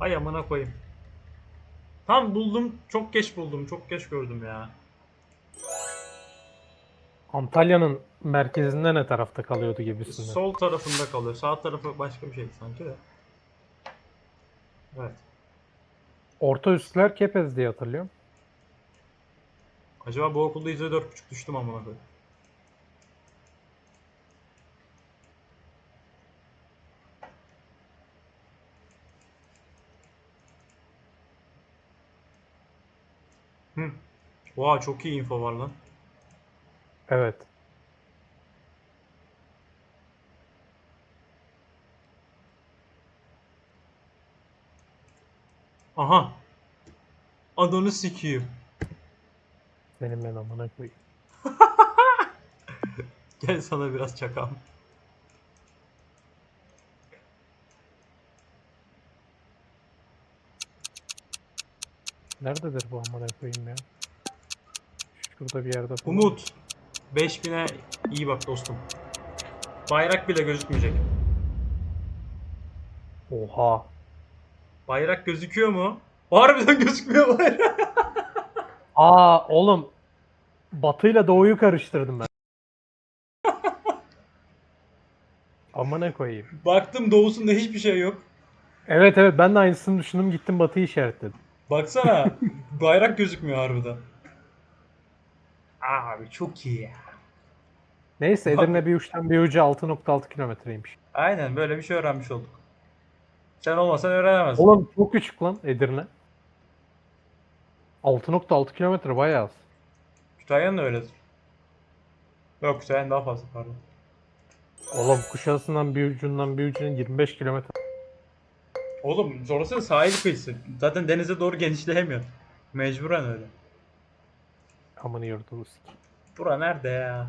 Ay amına koyayım. Tam buldum. Çok geç buldum. Çok geç gördüm ya. Antalya'nın merkezinde ne tarafta kalıyordu gibisinden. Sol tarafında kalıyor. Sağ tarafı başka bir şey sanki de. Evet. Orta üstler Kepez diye hatırlıyorum. Acaba bu okulda %4.5 düştüm amına koyayım. Hı. Oha çok iyi info var lan. Evet. Aha. Adını sikeyim. Benim ben amına koyayım. Gel sana biraz çakam. Nerededir bu amına koyayım ya? Şurada bir yerde falan. Umut. 5000'e iyi bak dostum. Bayrak bile gözükmeyecek. Oha. Bayrak gözüküyor mu? Harbiden gözükmüyor bayrak. Aa oğlum. Batıyla doğuyu karıştırdım ben. amına koyayım. Baktım doğusunda hiçbir şey yok. Evet evet ben de aynısını düşündüm gittim batıyı işaretledim. Baksana bayrak gözükmüyor harbiden. Abi çok iyi ya. Neyse Edirne bir uçtan bir ucu 6.6 kilometreymiş. Aynen böyle bir şey öğrenmiş olduk. Sen olmasan öğrenemezdin. Oğlum çok küçük lan Edirne. 6.6 kilometre bayağı az. Kütahya'nın da öyledir. Yok Kütahya'nın daha fazla pardon. Oğlum Kuşadası'ndan bir ucundan bir ucuna 25 kilometre. Oğlum orası sahil kıyısı. Zaten denize doğru genişleyemiyor. Mecburen öyle. Amını yurdunu sik. Bura nerede ya?